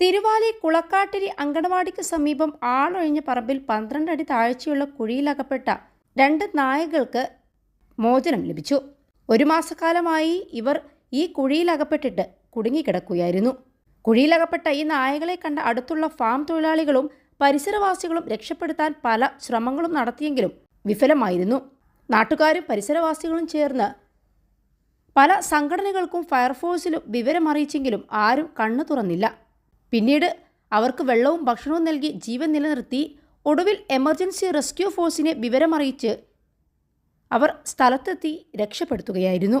തിരുവാലി കുളക്കാട്ടിരി അങ്കണവാടിക്ക് സമീപം ആളൊഴിഞ്ഞ പറമ്പിൽ പന്ത്രണ്ട് അടി താഴ്ചയുള്ള കുഴിയിലകപ്പെട്ട രണ്ട് നായകൾക്ക് മോചനം ലഭിച്ചു. ഒരു മാസക്കാലമായി ഇവർ ഈ കുഴിയിലകപ്പെട്ടിട്ട് കുടുങ്ങിക്കിടക്കുകയായിരുന്നു. കുഴിയിലകപ്പെട്ട ഈ നായകളെ കണ്ട അടുത്തുള്ള ഫാം തൊഴിലാളികളും പരിസരവാസികളും രക്ഷപ്പെടുത്താൻ പല ശ്രമങ്ങളും നടത്തിയെങ്കിലും വിഫലമായിരുന്നു. നാട്ടുകാരും പരിസരവാസികളും ചേർന്ന് പല സംഘടനകൾക്കും ഫയർഫോഴ്സിലും വിവരമറിയിച്ചെങ്കിലും ആരും കണ്ണു തുറന്നില്ല. പിന്നീട് അവർക്ക് വെള്ളവും ഭക്ഷണവും നൽകി ജീവൻ നിലനിർത്തി ഒടുവിൽ എമർജൻസി റെസ്ക്യൂ ഫോഴ്സിനെ വിവരമറിയിച്ച് അവർ സ്ഥലത്തെത്തി രക്ഷപ്പെടുത്തുകയായിരുന്നു.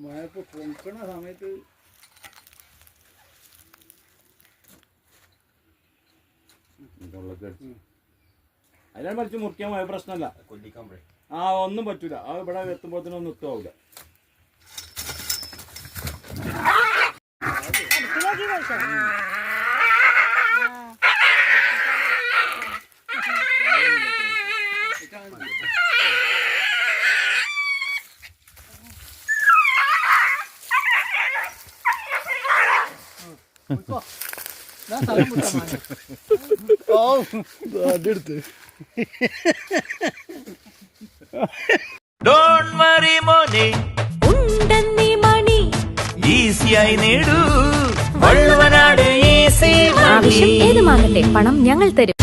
മഴ ഇപ്പൊ പൊങ്കണ സമയത്ത് അതിനാണ് മറിച്ച് മുറിക്കാൻ പോയ പ്രശ്നമല്ല ആ ഒന്നും പറ്റൂല ആ ഇവിടെ എത്തുമ്പോഴത്തേനും ഒന്നും എത്താവൂല ഡോണ്ട് വറി മോനെ. ഉണ്ടെന്നീ മണി. ഈസിയായി നേടൂ. വള്ളുവനാട് ഈസി ആവശ്യം ഏതുമാകട്ടെ പണം ഞങ്ങൾ തരും.